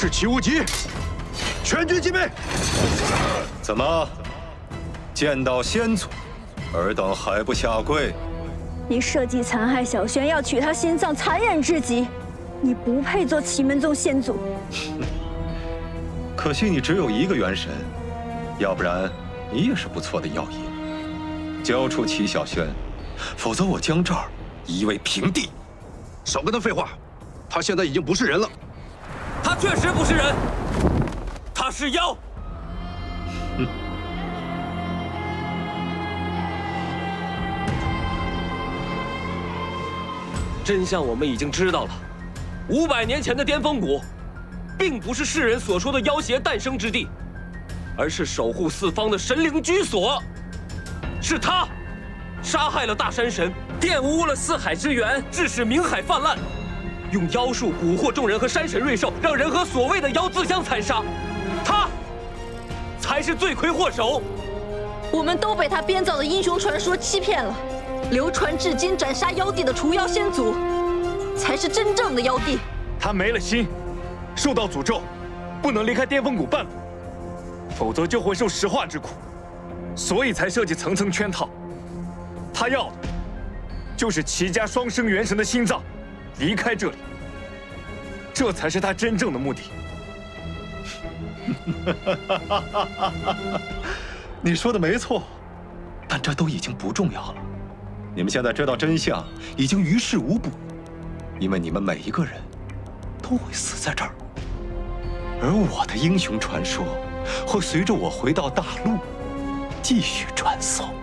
士气无极，全军击败。怎么，见到先祖，尔等还不下跪？你设计残害小轩，要取他心脏，残忍至极。你不配做奇门宗先祖。可惜你只有一个元神，要不然你也是不错的药引。交出齐小轩，否则我将这儿夷为平地。少跟他废话，他现在已经不是人了。确实不是人，他是妖。真相我们已经知道了，五百年前的巅峰谷，并不是世人所说的妖邪诞生之地，而是守护四方的神灵居所。是他，杀害了大山神，玷污了四海之源，致使冥海泛滥，用妖术蛊惑众人和山神瑞兽，让人和所谓的妖自相残杀。他，才是罪魁祸首。我们都被他编造的英雄传说欺骗了。流传至今斩杀妖帝的除妖先祖，才是真正的妖帝。他没了心，受到诅咒，不能离开巅峰谷半步，否则就会受石化之苦，所以才设计层层圈套。他要的，就是齐家双生元神的心脏，离开这里。这才是他真正的目的。你说的没错，但这都已经不重要了。你们现在知道真相，已经于事无补，因为你们每一个人都会死在这儿，而我的英雄传说会随着我回到大陆继续传颂。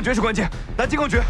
金刚诀是关键，来金刚诀。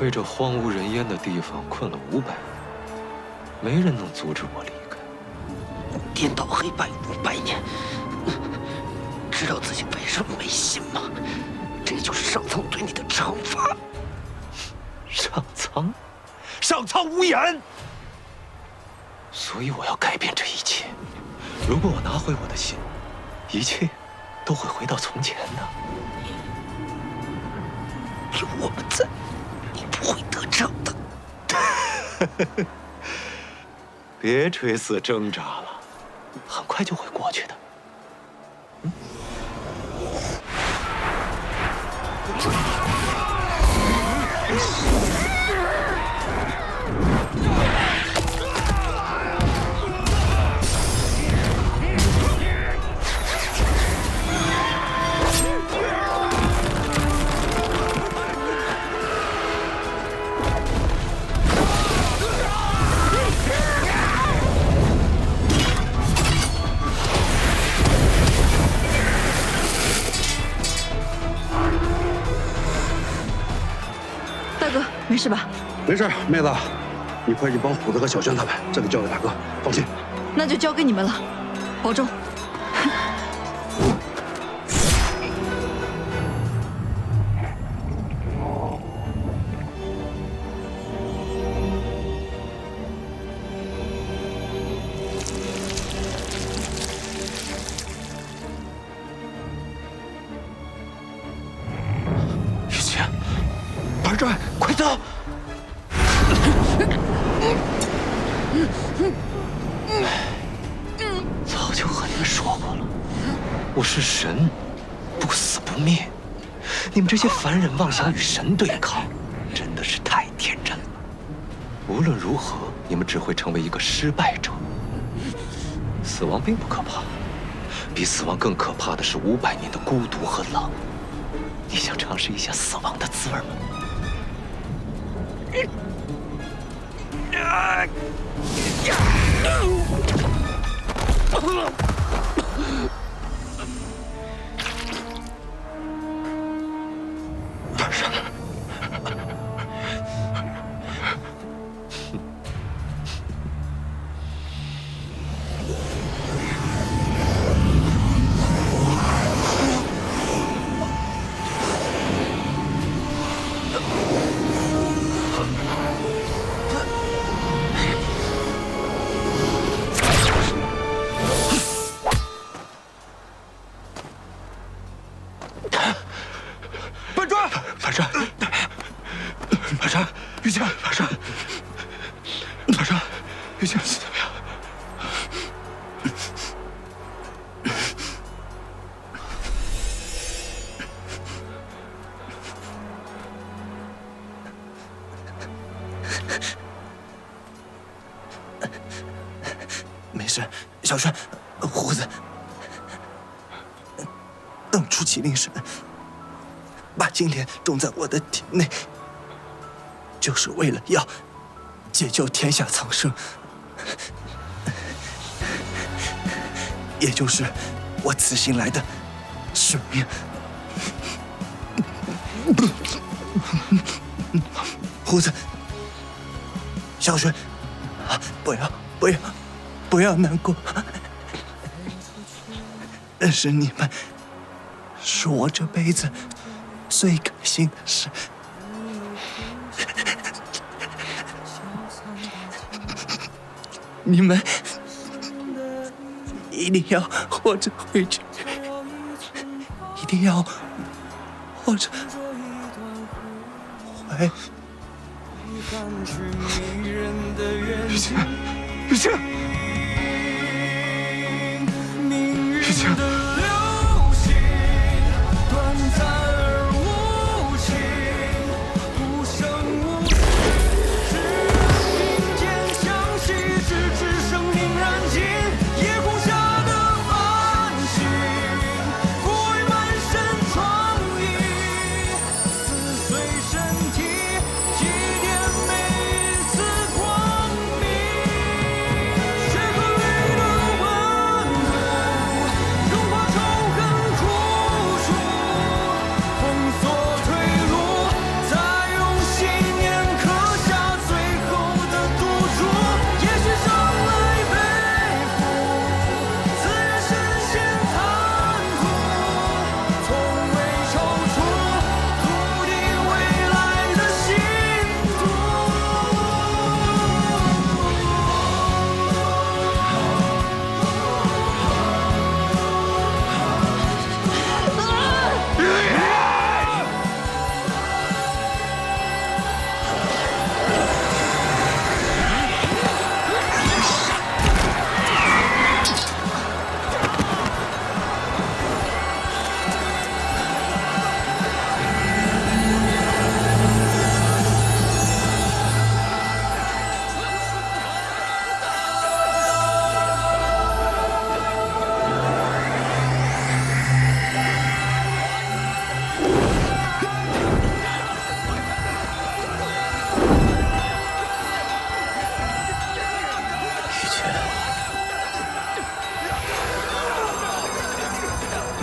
被这荒无人烟的地方困了五百年，没人能阻止我离开。颠倒黑白五百年，知道自己为什么没心吗？这就是上苍对你的惩罚。上苍，上苍无言。所以我要改变这一切。如果我拿回我的心，一切都会回到从前的。有我们在，别垂死挣扎了，很快就会过去的。事吧？没事，妹子，你快去帮虎子和小轩他们，这里交给大哥，放心。那就交给你们了，保重。雨晴，板砖，快走！早就和你们说过了，我是神，不死不灭。你们这些凡人妄想与神对抗，真的是太天真了。无论如何，你们只会成为一个失败者。死亡并不可怕，比死亡更可怕的是五百年的孤独和冷。你想尝试一下死亡的滋味吗？No! 马上，马上，玉清，板砖，板砖，玉清，金莲种在我的体内，就是为了要解救天下苍生，也就是我此行来的使命。胡子，小雪，不要，不要，不要难过。认识你们，是我这辈子最开心的事。你们一定要活着回去，一定要活着怀。雨晴，雨晴，雨晴。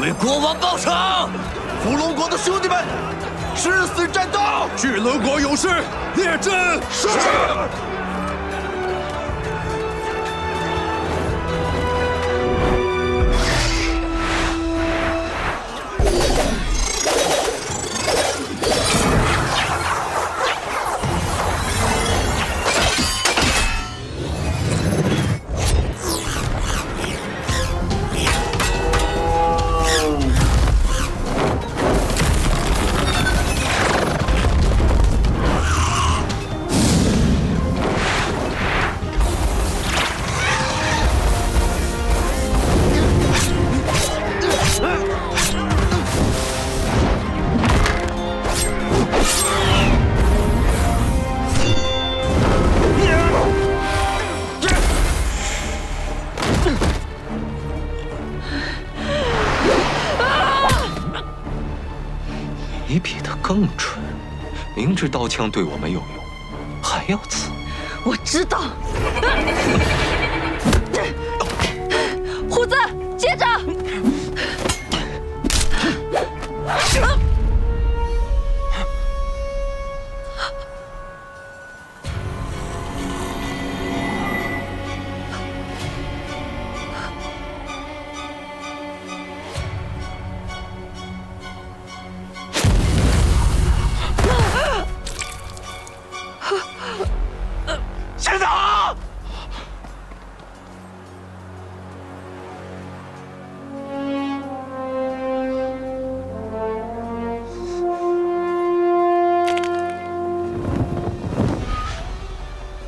为国王报仇！伏龙国的兄弟们，誓死战斗！巨龙国勇士，列阵！是。你么蠢，明知刀枪对我没有用，还要刺。我知道。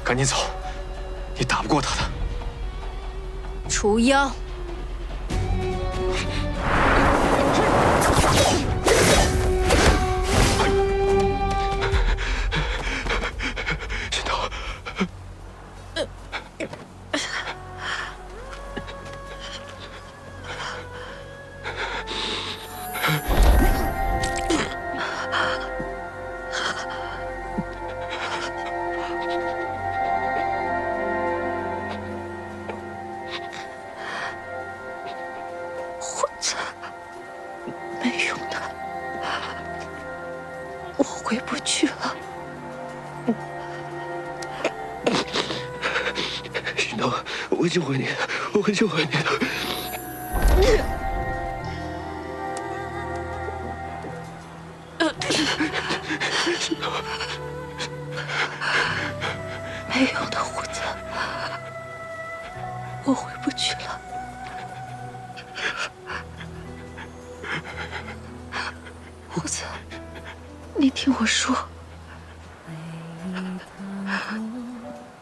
赶紧走，你打不过他的。除妖。我回不去了。胡子，你听我说，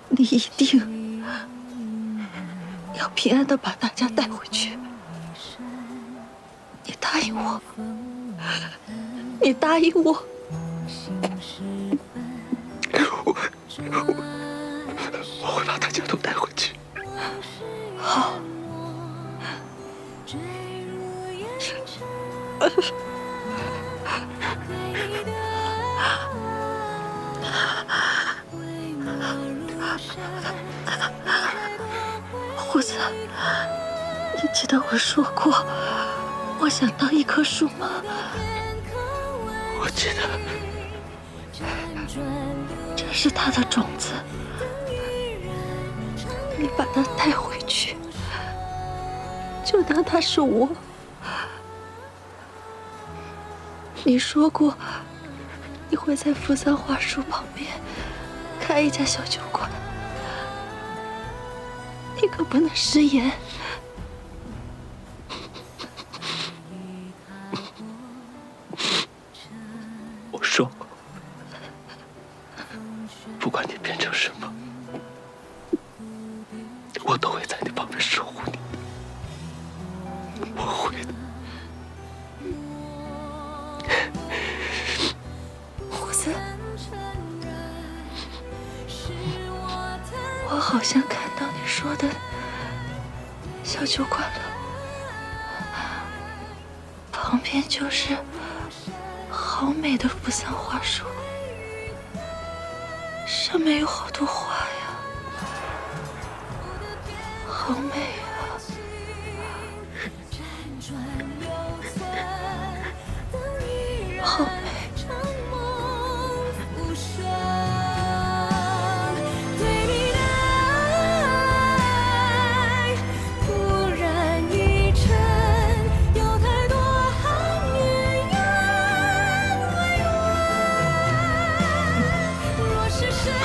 你一定要平安的把大家带回去。你答应我，你答应我我。我会把大家都带回去。好。胡子，你记得我说过，我想当一棵树吗？我记得，这是它的种子，你把他带回去，就当他是我。你说过，你会在扶桑花树旁边开一家小酒馆，你可不能食言。我说过，旁边就是好美的扶桑花树，上面有好多花呀，好美。